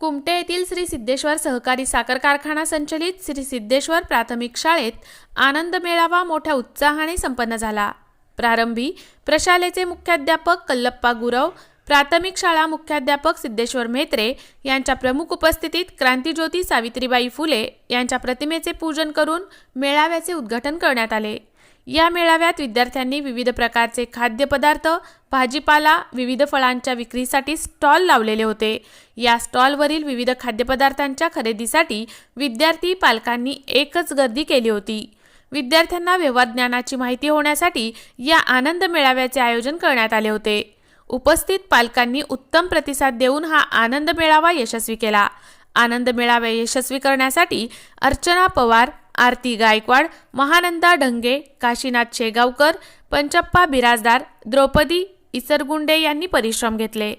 कुमटे येथील श्री सिद्धेश्वर सहकारी साखर कारखाना संचलित श्री सिद्धेश्वर प्राथमिक शाळेत आनंद मेळावा मोठ्या उत्साहाने संपन्न झाला. प्रारंभी प्रशालेचे मुख्याध्यापक कल्लप्पा गुरव प्राथमिक शाळा मुख्याध्यापक सिद्धेश्वर म्हेत्रे यांच्या प्रमुख उपस्थितीत क्रांतीज्योती सावित्रीबाई फुले यांच्या प्रतिमेचे पूजन करून मेळाव्याचे उद्घाटन करण्यात आले. या मेळाव्यात विद्यार्थ्यांनी विविध प्रकारचे खाद्यपदार्थ भाजीपाला विविध फळांच्या विक्रीसाठी स्टॉल लावलेले होते. या स्टॉलवरील विविध खाद्यपदार्थांच्या खरेदीसाठी विद्यार्थी पालकांनी एकच गर्दी केली होती. विद्यार्थ्यांना व्यवहार ज्ञानाची माहिती होण्यासाठी या आनंद मेळाव्याचे आयोजन करण्यात आले होते. उपस्थित पालकांनी उत्तम प्रतिसाद देऊन हा आनंद मेळावा यशस्वी केला. आनंद मेळावा यशस्वी करण्यासाठी अर्चना पवार आरती गायकवाड महानंदा ढंगे काशीनाथ शेगावकर पंचप्पा बिराजदार द्रौपदी इसरगुंडे यांनी परिश्रम घेतले.